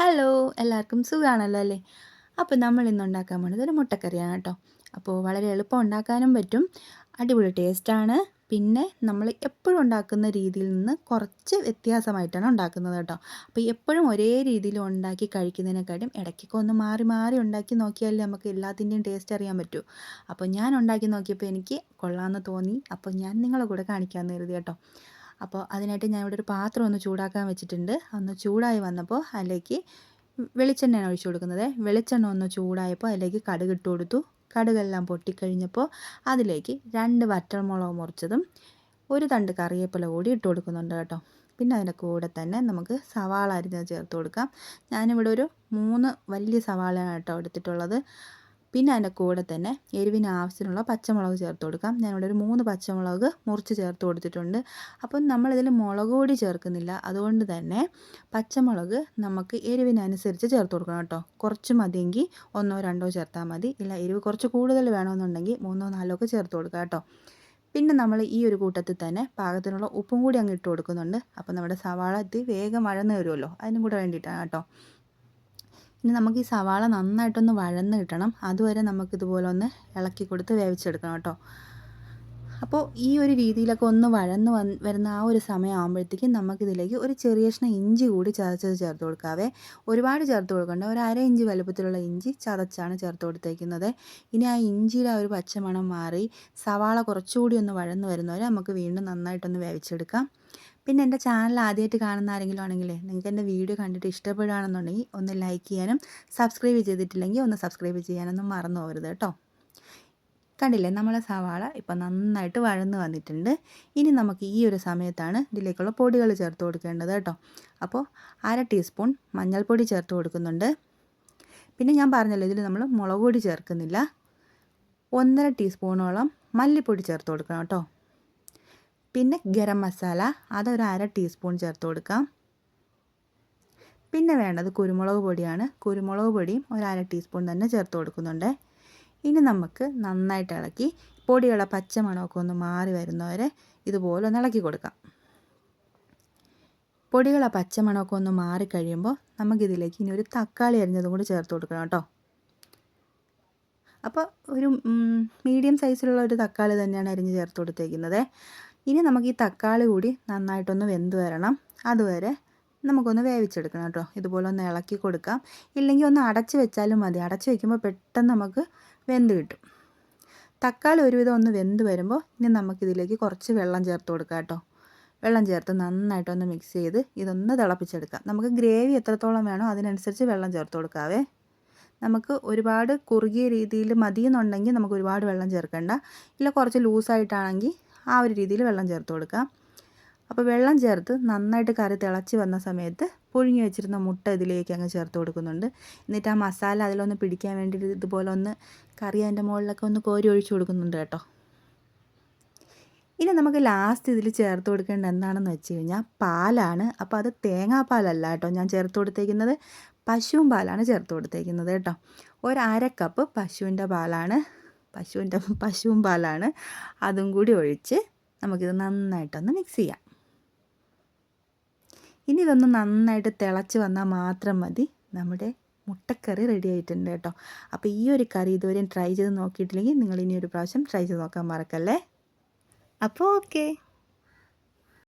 Hello എല്ലാവർക്കും സുഖമാണല്ലോ അല്ലേ? അപ്പോൾ നമ്മൾ ഇന്ന് ഉണ്ടാക്കാൻ പോകുന്നത് ഒരു മുട്ടക്കറിയാണ് കേട്ടോ. അപ്പോൾ വളരെ എളുപ്പം ഉണ്ടാക്കാനും പറ്റും. അടിപൊളി ടേസ്റ്റാണ് പിന്നെ നമ്മൾ എപ്പോഴും ഉണ്ടാക്കുന്ന രീതിയിൽ നിന്ന് കുറച്ച് വ്യത്യാസമായിട്ടാണ് ഉണ്ടാക്കുന്നത് കേട്ടോ. അപ്പോൾ എപ്പോഴും ഒരേ രീതിയിൽ ഉണ്ടാക്കി കഴിക്കുന്നതിനെക്കാട്ടും ഇടയ്ക്കൊക്കെ ഒന്ന് മാറി മാറി ഉണ്ടാക്കി നോക്കിയാലേ നമുക്ക് എല്ലാത്തിന്റെയും ടേസ്റ്റ് അറിയാൻ പറ്റൂ. അപ്പോൾ ഞാൻ ഉണ്ടാക്കി നോക്കിയപ്പോൾ എനിക്ക് കൊള്ളാമെന്ന് തോന്നി. അപ്പോൾ ഞാൻ നിങ്ങളെ കൂടെ കാണിക്കാമെന്ന് കരുതി കേട്ടോ. അപ്പോൾ അതിനായിട്ട് ഞാൻ ഇവിടെ ഒരു പാത്രം ഒന്ന് ചൂടാക്കാൻ വെച്ചിട്ടുണ്ട്. ഒന്ന് ചൂടായി വന്നപ്പോൾ അതിലേക്ക് വെളിച്ചെണ്ണയാണ് ഒഴിച്ചു കൊടുക്കുന്നത്. വെളിച്ചെണ്ണ ഒന്ന് ചൂടായപ്പോൾ അതിലേക്ക് കടുക് ഇട്ട് കൊടുത്തു. കടുകെല്ലാം പൊട്ടിക്കഴിഞ്ഞപ്പോൾ അതിലേക്ക് രണ്ട് വറ്റൽമുളക് മുറിച്ചതും ഒരു തണ്ട് കറിവേപ്പില കൂടി ഇട്ട് കൊടുക്കുന്നുണ്ട് കേട്ടോ. പിന്നെ അതിന്റെ കൂടെ തന്നെ നമുക്ക് സവാള അരിഞ്ഞ് ചേർത്ത് കൊടുക്കാം. ഞാനിവിടെ ഒരു മൂന്ന് വലിയ സവാളയാണ് കേട്ടോ എടുത്തിട്ടുള്ളത്. പിന്നെ അതിന്റെ കൂടെ തന്നെ എരിവിന് ആവശ്യത്തിനുള്ള പച്ചമുളക് ചേർത്ത് കൊടുക്കാം. ഞാനിവിടെ ഒരു മൂന്ന് പച്ചമുളക് മുറിച്ച് ചേർത്ത് കൊടുത്തിട്ടുണ്ട്. അപ്പം നമ്മളിതിൽ മുളക് പൊടി ചേർക്കുന്നില്ല. അതുകൊണ്ട് തന്നെ പച്ചമുളക് നമുക്ക് എരിവിനനുസരിച്ച് ചേർത്ത് കൊടുക്കണം കേട്ടോ. കുറച്ച് മതിയെങ്കിൽ ഒന്നോ രണ്ടോ ചേർത്താൽ മതി. ഇല്ല എരിവ് കുറച്ച് കൂടുതൽ വേണമെന്നുണ്ടെങ്കിൽ മൂന്നോ നാലോ ഒക്കെ ചേർത്ത് കൊടുക്കുക കേട്ടോ. പിന്നെ നമ്മൾ ഈ ഒരു കൂട്ടത്തിൽ തന്നെ പാകത്തിനുള്ള ഉപ്പും കൂടി അങ്ങ് ഇട്ട് കൊടുക്കുന്നുണ്ട്. അപ്പോൾ നമ്മുടെ സവാള ഇത് വേഗം വഴന്ന് വരുമല്ലോ. അതിനും കൂടെ വേണ്ടിയിട്ടാണ് കേട്ടോ. ഇനി നമുക്ക് ഈ സവാള നന്നായിട്ടൊന്ന് വഴന്ന് കിട്ടണം. അതുവരെ നമുക്കിതുപോലെ ഒന്ന് ഇളക്കി കൊടുത്ത് വേവിച്ചെടുക്കണം കേട്ടോ. അപ്പോൾ ഈ ഒരു രീതിയിലൊക്കെ ഒന്ന് വഴന്ന് വന്ന് വരുന്ന ആ ഒരു സമയമാകുമ്പോഴത്തേക്കും നമുക്കിതിലേക്ക് ഒരു ചെറിയ കഷ്ണം ഇഞ്ചി കൂടി ചതച്ചത് ചേർത്ത് കൊടുക്കാവേ. ഒരുപാട് ചേർത്ത് കൊടുക്കണ്ട. ഒരു അര ഇഞ്ച് വലുപ്പത്തിലുള്ള ഇഞ്ചി ചതച്ചാണ് ചേർത്ത് കൊടുത്തേക്കുന്നത്. ഇനി ആ ഇഞ്ചിയുടെ ആ ഒരു പച്ചമണം മാറി സവാള കുറച്ചുകൂടി ഒന്ന് വഴന്ന് വരുന്നവരെ നമുക്ക് വീണ്ടും നന്നായിട്ടൊന്ന് വേവിച്ചെടുക്കാം. പിന്നെ എന്റെ ചാനൽ ആദ്യമായിട്ട് കാണുന്ന ആരെങ്കിലും ആണെങ്കിലേ നിങ്ങൾക്ക് എന്റെ വീഡിയോ കണ്ടിട്ട് ഇഷ്ടപ്പെടുകയാണെന്നുണ്ടെങ്കിൽ ഒന്ന് ലൈക്ക് ചെയ്യാനും സബ്സ്ക്രൈബ് ചെയ്തിട്ടില്ലെങ്കിൽ ഒന്ന് സബ്സ്ക്രൈബ് ചെയ്യാനൊന്നും മറന്നു പോകരുത് കേട്ടോ. കണ്ടില്ലേ നമ്മളെ സവാള ഇപ്പം നന്നായിട്ട് വഴന്ന് വന്നിട്ടുണ്ട്. ഇനി നമുക്ക് ഈ ഒരു സമയത്താണ് ഇതിലേക്കുള്ള പൊടികൾ ചേർത്ത് കൊടുക്കേണ്ടത് കേട്ടോ. അപ്പോൾ അര ടീസ്പൂൺ മഞ്ഞൾപ്പൊടി ചേർത്ത് കൊടുക്കുന്നുണ്ട്. പിന്നെ ഞാൻ പറഞ്ഞല്ലോ ഇതിൽ നമ്മൾ മുളക് പൊടി ചേർക്കുന്നില്ല. ഒന്നര ടീസ്പൂണോളം മല്ലിപ്പൊടി ചേർത്ത് കൊടുക്കണം കേട്ടോ. പിന്നെ ഗരം മസാല അതൊരു അര ടീസ്പൂൺ ചേർത്ത് കൊടുക്കാം. പിന്നെ വേണ്ടത് കുരുമുളക് പൊടിയാണ്. കുരുമുളക് പൊടിയും ഒരു അര ടീസ്പൂൺ തന്നെ ചേർത്ത് കൊടുക്കുന്നുണ്ട്. ഇനി നമുക്ക് നന്നായിട്ട് ഇളക്കി പൊടിയുള്ള പച്ചമണമൊക്കെ ഒന്ന് മാറി വരുന്നവരെ ഇതുപോലെ ഒന്ന് ഇളക്കി കൊടുക്കാം. പൊടികളെ പച്ചമണമൊക്കെ ഒന്ന് മാറി കഴിയുമ്പോൾ നമുക്കിതിലേക്ക് ഇനി ഒരു തക്കാളി അരിഞ്ഞതും കൂടി ചേർത്ത് കൊടുക്കണം കേട്ടോ. അപ്പോൾ ഒരു മീഡിയം സൈസിലുള്ള ഒരു തക്കാളി തന്നെയാണ് അരിഞ്ഞ് ചേർത്ത് കൊടുത്തേക്കുന്നത്. ഇനി നമുക്ക് ഈ തക്കാളി കൂടി നന്നായിട്ടൊന്ന് വെന്ത് വരണം. അതുവരെ നമുക്കൊന്ന് വേവിച്ചെടുക്കണം കേട്ടോ. ഇതുപോലെ ഒന്ന് ഇളക്കി കൊടുക്കാം. ഇല്ലെങ്കിൽ ഒന്ന് അടച്ച് വെച്ചാലും മതി. അടച്ച് വെക്കുമ്പോൾ പെട്ടെന്ന് നമുക്ക് വെന്ത് കിട്ടും. തക്കാളി ഒരുവിധം ഒന്ന് വെന്ത് വരുമ്പോൾ ഇനി നമുക്കിതിലേക്ക് കുറച്ച് വെള്ളം ചേർത്ത് കൊടുക്കാം കേട്ടോ. വെള്ളം ചേർത്ത് നന്നായിട്ടൊന്ന് മിക്സ് ചെയ്ത് ഇതൊന്ന് തിളപ്പിച്ചെടുക്കാം. നമുക്ക് ഗ്രേവി എത്രത്തോളം വേണോ അതിനനുസരിച്ച് വെള്ളം ചേർത്ത് കൊടുക്കാവേ. നമുക്ക് ഒരുപാട് കുറുകിയ രീതിയിൽ മതിയെന്നുണ്ടെങ്കിൽ നമുക്ക് ഒരുപാട് വെള്ളം ചേർക്കണ്ട. ഇല്ല കുറച്ച് ലൂസായിട്ടാണെങ്കിൽ ആ ഒരു രീതിയിൽ വെള്ളം ചേർത്ത് കൊടുക്കാം. അപ്പോൾ വെള്ളം ചേർത്ത് നന്നായിട്ട് കറി തിളച്ച് വന്ന സമയത്ത് പുഴുങ്ങി വെച്ചിരുന്ന മുട്ട ഇതിലേക്ക് അങ്ങ് ചേർത്ത് കൊടുക്കുന്നുണ്ട്. എന്നിട്ട് ആ മസാല അതിലൊന്ന് പിടിക്കാൻ വേണ്ടിയിട്ട് ഇതുപോലെ ഒന്ന് കറി അതിന്റെ മുകളിലൊക്കെ ഒന്ന് കോരി ഒഴിച്ചു കൊടുക്കുന്നുണ്ട് കേട്ടോ. ഇനി നമുക്ക് ലാസ്റ്റ് ഇതിൽ ചേർത്ത് കൊടുക്കേണ്ട എന്താണെന്ന് വെച്ച് കഴിഞ്ഞാൽ പാലാണ്. അപ്പോൾ അത് തേങ്ങാപ്പാലല്ല കേട്ടോ ഞാൻ ചേർത്ത് കൊടുത്തേക്കുന്നത്. പശുവും പാലാണ് ചേർത്ത് കൊടുത്തേക്കുന്നത് കേട്ടോ. ഒരു അര കപ്പ് പശുവിന്റെ പാലാണ്. പശുവിന്റെ പശുവും പാലാണ്. അതും കൂടി ഒഴിച്ച് നമുക്കിത് നന്നായിട്ടൊന്ന് മിക്സ് ചെയ്യാം. ഇനി ഇതൊന്ന് നന്നായിട്ട് തിളച്ച് വന്നാൽ മാത്രം മതി. നമ്മുടെ മുട്ടക്കറി റെഡി ആയിട്ടുണ്ട് കേട്ടോ. അപ്പോൾ ഈ ഒരു കറി ഇതുവരെയും ട്രൈ ചെയ്ത് നോക്കിയിട്ടില്ലെങ്കിൽ നിങ്ങൾ ഇനി ഒരു പ്രാവശ്യം ട്രൈ ചെയ്ത് നോക്കാൻ മറക്കല്ലേ? അപ്പോൾ ഓക്കെ